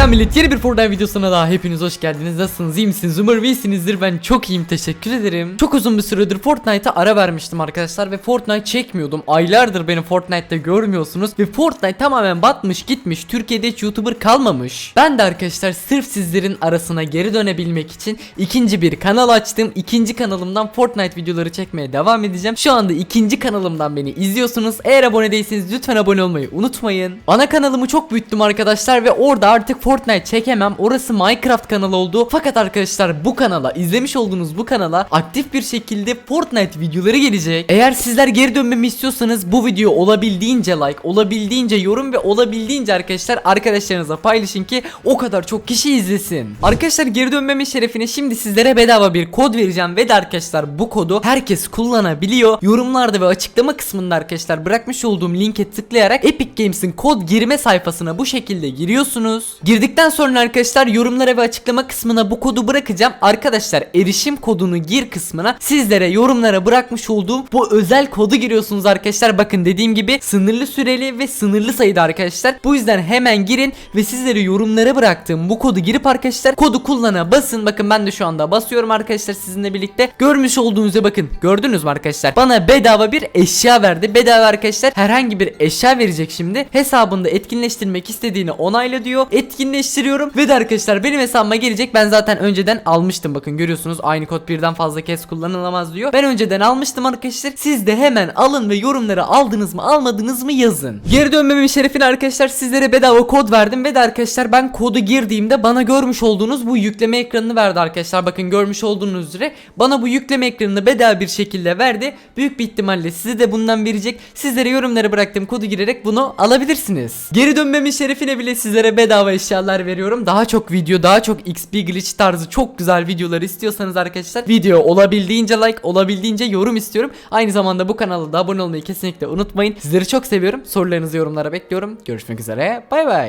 Selam millet yeni bir Fortnite videosuna daha hepiniz hoş geldiniz. Nasılsınız? İyi misiniz? Umarım iyisinizdir. Ben çok iyiyim teşekkür ederim. Çok uzun bir süredir Fortnite'a ara vermiştim arkadaşlar ve Fortnite çekmiyordum. Aylardır beni Fortnite'ta görmüyorsunuz Ve Fortnite tamamen batmış gitmiş. Türkiye'de hiç YouTuber kalmamış. Ben de arkadaşlar sırf sizlerin arasına geri dönebilmek için ikinci bir kanal açtım. İkinci kanalımdan Fortnite videoları çekmeye devam edeceğim. Şu anda ikinci kanalımdan beni izliyorsunuz. Eğer abone değilseniz lütfen abone olmayı unutmayın. Ana kanalımı çok büyüttüm arkadaşlar ve orada artık Fortnite çekemem. Orası Minecraft kanalı oldu. Fakat arkadaşlar bu kanala izlemiş olduğunuz bu kanala aktif bir şekilde Fortnite videoları gelecek. Eğer sizler geri dönmemi istiyorsanız bu video olabildiğince like, olabildiğince yorum ve olabildiğince arkadaşlar arkadaşlarınıza paylaşın ki o kadar çok kişi izlesin. Arkadaşlar geri dönmemin şerefine şimdi sizlere bedava bir kod vereceğim ve de arkadaşlar bu kodu herkes kullanabiliyor. Yorumlarda ve açıklama kısmında arkadaşlar bırakmış olduğum linke tıklayarak Epic Games'in kod girme sayfasına bu şekilde giriyorsunuz. Girdikten sonra arkadaşlar yorumlara ve açıklama kısmına bu kodu bırakacağım. Arkadaşlar erişim kodunu gir kısmına sizlere yorumlara bırakmış olduğum bu özel kodu giriyorsunuz arkadaşlar. Bakın dediğim gibi sınırlı süreli ve sınırlı sayıda arkadaşlar. Bu yüzden hemen girin ve sizlere yorumlara bıraktığım bu kodu girip arkadaşlar kodu kullana basın. Bakın ben de şu anda basıyorum arkadaşlar sizinle birlikte. Görmüş olduğunuzda bakın gördünüz mü arkadaşlar? Bana bedava bir eşya verdi. Bedava arkadaşlar herhangi bir eşya verecek şimdi. Hesabında etkinleştirmek istediğini onayla diyor. Etkinleştiriyorum ve de arkadaşlar benim hesabıma gelecek. Ben zaten önceden almıştım. Bakın görüyorsunuz aynı kod birden fazla kez kullanılamaz diyor. Ben önceden almıştım arkadaşlar. Siz de hemen alın ve yorumlara aldınız mı almadınız mı yazın. Geri dönmemin şerefine arkadaşlar sizlere bedava kod verdim ve de arkadaşlar ben kodu girdiğimde bana görmüş olduğunuz bu yükleme ekranını verdi arkadaşlar. Bakın görmüş olduğunuz üzere bana bu yükleme ekranını bedava bir şekilde verdi. Büyük bir ihtimalle size de bundan verecek. Sizlere yorumlara bıraktığım kodu girerek bunu alabilirsiniz. Geri dönmemin şerefine bile sizlere bedava eşyalar veriyorum. Daha çok video, daha çok XP glitch tarzı çok güzel videolar istiyorsanız arkadaşlar video olabildiğince like, olabildiğince yorum istiyorum. Aynı zamanda bu kanala da abone olmayı kesinlikle unutmayın. Sizleri çok seviyorum. Sorularınızı yorumlara bekliyorum. Görüşmek üzere. Bay bay.